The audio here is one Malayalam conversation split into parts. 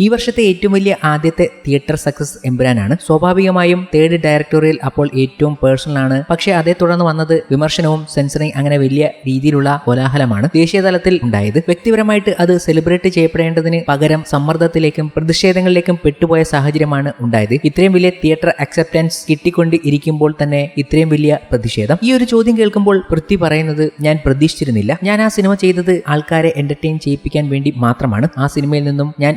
ഈ വർഷത്തെ ഏറ്റവും വലിയ ആദ്യത്തെ തിയേറ്റർ സക്സസ് എമ്പുരാനാണ്. സ്വാഭാവികമായും തേർഡ് ഡയറക്ടോറിയൽ അപ്പോൾ ഏറ്റവും പേഴ്സണൽ ആണ്. പക്ഷേ അതേ തുടർന്ന് വന്നത് വിമർശനവും സെൻസറിങ് അങ്ങനെ വലിയ രീതിയിലുള്ള കോലാഹലമാണ് ദേശീയ തലത്തിൽ ഉണ്ടായത്. വ്യക്തിപരമായിട്ട് അത് സെലിബ്രേറ്റ് ചെയ്യപ്പെടേണ്ടതിന് പകരം സമ്മർദ്ദത്തിലേക്കും പ്രതിഷേധങ്ങളിലേക്കും പെട്ടുപോയ സാഹചര്യമാണ് ഉണ്ടായത്. ഇത്രയും വലിയ തിയേറ്റർ അക്സെപ്റ്റൻസ് കിട്ടിക്കൊണ്ട് ഇരിക്കുമ്പോൾ തന്നെ ഇത്രയും വലിയ പ്രതിഷേധം. ഈ ഒരു ചോദ്യം കേൾക്കുമ്പോൾ പൃഥ്വി പറയുന്നത് ഞാൻ പ്രതീക്ഷിച്ചിരുന്നില്ല. ഞാൻ ആ സിനിമ ചെയ്തത് ആൾക്കാരെ എന്റർടൈൻ ചെയ്യിപ്പിക്കാൻ വേണ്ടി മാത്രമാണ്. ആ സിനിമയിൽ നിന്നും ഞാൻ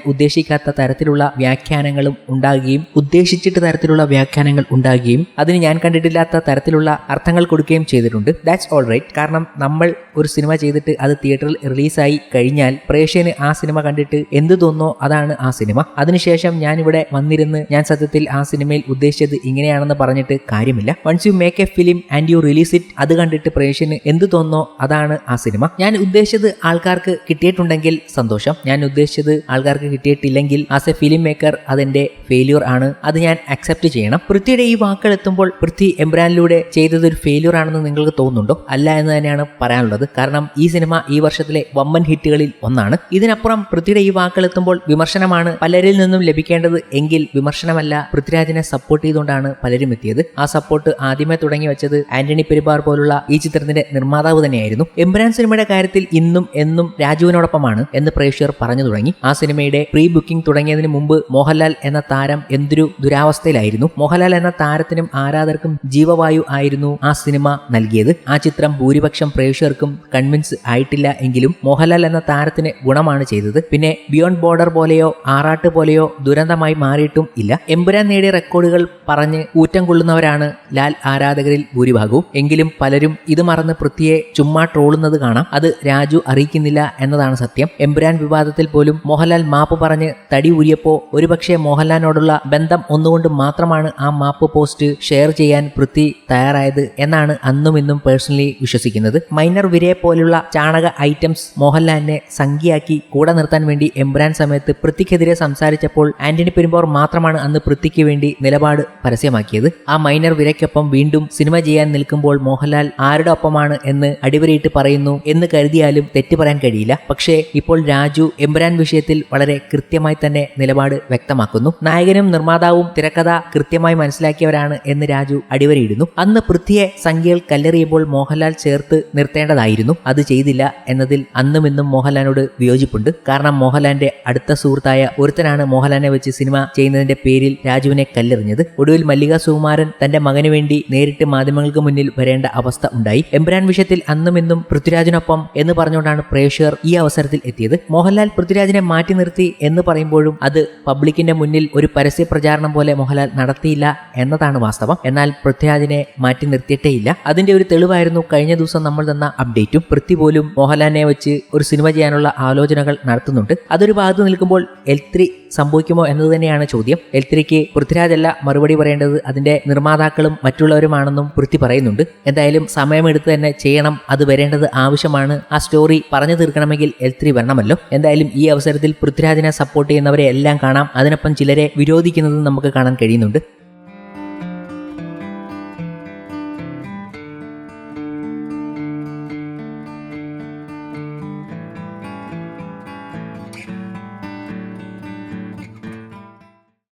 ഉദ്ദേശിക്കാത്ത തരത്തിലുള്ള വ്യാഖ്യാനങ്ങളും ഉണ്ടാകുകയും ഉദ്ദേശിച്ചിട്ട് തരത്തിലുള്ള വ്യാഖ്യാനങ്ങൾ ഉണ്ടാകുകയും അതിന് ഞാൻ കണ്ടിട്ടില്ലാത്ത തരത്തിലുള്ള അർത്ഥങ്ങൾ കൊടുക്കുകയും ചെയ്തിട്ടുണ്ട്. ദാറ്റ്സ് ഓൾ റൈറ്റ് കാരണം നമ്മൾ ഒരു സിനിമ ചെയ്തിട്ട് അത് തിയേറ്ററിൽ റിലീസായി കഴിഞ്ഞാൽ പ്രേക്ഷകന് ആ സിനിമ കണ്ടിട്ട് എന്ത് തോന്നോ അതാണ് ആ സിനിമ. അതിനുശേഷം ഞാൻ ഇവിടെ വന്നിരുന്ന് ഞാൻ സത്യത്തിൽ ആ സിനിമയിൽ ഉദ്ദേശിച്ചത് ഇങ്ങനെയാണെന്ന് പറഞ്ഞിട്ട് കാര്യമില്ല. Once you make a film and you release it അത് കണ്ടിട്ട് പ്രേക്ഷകന് എന്ത് തോന്നോ അതാണ് ആ സിനിമ. ഞാൻ ഉദ്ദേശിച്ചത് ആൾക്കാർക്ക് കിട്ടിയിട്ടുണ്ടെങ്കിൽ സന്തോഷം. ഞാൻ ഉദ്ദേശിച്ചത് ആൾക്കാർക്ക് കിട്ടിയിട്ടില്ലെങ്കിൽ ആസ് എ ഫിലിം മേക്കർ അതെന്റെ ഫെയിലിയർ ആണ്. അത് ഞാൻ അക്സെപ്റ്റ് ചെയ്യണം. പൃഥ്വിയുടെ ഈ വാക്കുകൾ എത്തുമ്പോൾ പൃഥ്വി എംബ്രാനിലൂടെ ചെയ്തത് ഒരു ഫെയിലിയർ ആണെന്ന് നിങ്ങൾക്ക് തോന്നുന്നുണ്ടോ? അല്ല എന്ന് തന്നെയാണ് പറയാനുള്ളത്. കാരണം ഈ സിനിമ ഈ വർഷത്തിലെ വമ്പൻ ഹിറ്റുകളിൽ ഒന്നാണ്. ഇതിനപ്പുറം പൃഥ്വിയുടെ ഈ വാക്കുകൾ എത്തുമ്പോൾ വിമർശനമാണ് പലരിൽ നിന്നും ലഭിക്കേണ്ടത് എങ്കിൽ വിമർശനമല്ല. പൃഥ്വിരാജിനെ സപ്പോർട്ട് ചെയ്തുകൊണ്ടാണ് പലരും എത്തിയത്. ആ സപ്പോർട്ട് ആദ്യമേ തുടങ്ങി വെച്ചത് ആന്റണി പെരുമാർ പോലുള്ള ഈ ചിത്രത്തിന്റെ നിർമ്മാതാവ് തന്നെയായിരുന്നു. എംബ്രാൻ സിനിമയുടെ കാര്യത്തിൽ ഇന്നും എന്നും രാജുവിനോടൊപ്പമാണ് എന്ന് പ്രേക്ഷകർ പറഞ്ഞു തുടങ്ങി. ആ സിനിമയുടെ പ്രീ ബുക്കിംഗ് തുടങ്ങിയതിന് മുമ്പ് മോഹൻലാൽ എന്ന താരം എന്തൊരു ദുരാവസ്ഥയിലായിരുന്നു. മോഹൻലാൽ എന്ന താരത്തിനും ആരാധകർക്കും ജീവവായു ആയിരുന്നു ആ സിനിമ നൽകിയത്. ആ ചിത്രം ഭൂരിപക്ഷം പ്രേക്ഷകർക്കും കൺവിൻസ് ആയിട്ടില്ല എങ്കിലും മോഹൻലാൽ എന്ന താരത്തിന് ഗുണമാണ് ചെയ്തത്. പിന്നെ ബിയോണ്ട് ബോർഡർ പോലെയോ ആറാട്ട് പോലെയോ ദുരന്തമായി മാറിയിട്ടും ഇല്ല. എമ്പുരാൻ നേടിയ റെക്കോർഡുകൾ പറഞ്ഞ് ഊറ്റം കൊള്ളുന്നവരാണ് ലാൽ ആരാധകരിൽ ഭൂരിഭാഗവും. എങ്കിലും പലരും ഇത് മറന്ന് പൃഥ്വിയെ ചുമ്മാ ട്രോളുന്നത് കാണാം. അത് രാജു അറിയിക്കുന്നില്ല എന്നതാണ് സത്യം. എമ്പുരാൻ വിവാദത്തിൽ പോലും മോഹൻലാൽ മാപ്പ് പറഞ്ഞ് തടി ഊരിയപ്പോ ഒരുപക്ഷെ മോഹൻലാലിനോടുള്ള ബന്ധം ഒന്നുകൊണ്ട് മാത്രമാണ് ആ മാപ്പ് പോസ്റ്റ് ഷെയർ ചെയ്യാൻ പൃഥ്വി തയ്യാറായത് എന്നാണ് അന്നും ഇന്നും പേഴ്സണലി വിശ്വസിക്കുന്നത്. മൈനർ വിരയെ പോലുള്ള ചാണക ഐറ്റംസ് മോഹൻലാലിനെ സംഖ്യയാക്കി കൂടെ നിർത്താൻ വേണ്ടി എംബ്രാൻ സമയത്ത് പൃഥ്വിക്കെതിരെ സംസാരിച്ചപ്പോൾ ആന്റണി പെരുമ്പോർ മാത്രമാണ് അന്ന് പൃഥ്വിക്ക് വേണ്ടി നിലപാട് പരസ്യമാക്കിയത്. ആ മൈനർ വിരയ്ക്കൊപ്പം വീണ്ടും സിനിമ ചെയ്യാൻ നിൽക്കുമ്പോൾ മോഹൻലാൽ ആരുടെ ഒപ്പമാണ് എന്ന് അടിവരയിട്ട് പറയുന്നു എന്ന് കരുതിയാലും തെറ്റ് പറയാൻ കഴിയില്ല. പക്ഷേ ഇപ്പോൾ രാജു എംബ്രാൻ വിഷയത്തിൽ വളരെ കൃത്യമായി തന്നെ നിലപാട് വ്യക്തമാക്കുന്നു. നായകനും നിർമ്മാതാവും തിരക്കഥ കൃത്യമായി മനസ്സിലാക്കിയവരാണ് എന്ന് രാജു അടിവരയിടുന്നു. അന്ന് പൃഥ്വിയെ സംഖ്യകൾ കല്ലെറിയുമ്പോൾ മോഹൻലാൽ ചേർത്ത് നിർത്തേണ്ടതായിരുന്നു. അത് ചെയ്തില്ല എന്നതിൽ അന്നും ഇന്നും മോഹൻലാലിനോട് വിയോജിപ്പുണ്ട്. കാരണം മോഹൻലാലിന്റെ അടുത്ത സുഹൃത്തായ ഒരുത്തനാണ് മോഹൻലാലിനെ വെച്ച് സിനിമ ചെയ്യുന്നതിന്റെ പേരിൽ രാജുവിനെ കല്ലെറിഞ്ഞത്. ഒടുവിൽ മല്ലിക സുകുമാരൻ തന്റെ മകന് വേണ്ടി നേരിട്ട് മാധ്യമങ്ങൾക്ക് മുന്നിൽ വരേണ്ട അവസ്ഥ ഉണ്ടായി. എംബ്രാൻ വിഷയത്തിൽ അന്നും ഇന്നും പൃഥ്വിരാജിനൊപ്പം എന്ന് പറഞ്ഞുകൊണ്ടാണ് പ്രേക്ഷകർ ഈ അവസരത്തിൽ എത്തിയത്. മോഹൻലാൽ പൃഥ്വിരാജിനെ മാറ്റി നിർത്തി എന്ന് പറയുമ്പോഴും അത് പബ്ലിക്കിന്റെ മുന്നിൽ ഒരു പരസ്യ പ്രചാരണം പോലെ മോഹൻലാൽ നടത്തിയില്ല എന്നതാണ് വാസ്തവം. എന്നാൽ പൃഥ്വിരാജിനെ മാറ്റി നിർത്തിയിട്ടേയില്ല. അതിന്റെ ഒരു തെളിവായിരുന്നു കഴിഞ്ഞ ദിവസം നമ്മൾ തന്ന അപ്ഡേറ്റും. പൃഥ്വി പോലും മോഹൻലാലിനെ വെച്ച് ഒരു സിനിമ ചെയ്യാനുള്ള ആലോചനകൾ നടത്തുന്നുണ്ട്. അതൊരു ഭാഗത്ത് നിൽക്കുമ്പോൾ എൽ ത്രീ സംഭവിക്കുമോ എന്നത് തന്നെയാണ് ചോദ്യം. എൽ ത്രീക്ക് പൃഥ്വിരാജല്ല മറുപടി പറയേണ്ടത് അതിന്റെ നിർമ്മാതാക്കളും മറ്റുള്ളവരുമാണെന്നും പൃഥ്വി പറയുന്നുണ്ട്. എന്തായാലും സമയമെടുത്ത് തന്നെ ചെയ്യണം അത് വരേണ്ടത് ആവശ്യമാണ്. ആ സ്റ്റോറി പറഞ്ഞു തീർക്കണമെങ്കിൽ എൽ ത്രീ വരണമല്ലോ. എന്തായാലും ഈ അവസരത്തിൽ പൃഥ്വിരാജിനെ സപ്പോർട്ട് ചെയ്യുന്നവരെ എല്ലാം കാണാം. അതിനൊപ്പം ചിലരെ വിരോധിക്കുന്നതും നമുക്ക് കാണാൻ കഴിയുന്നുണ്ട്.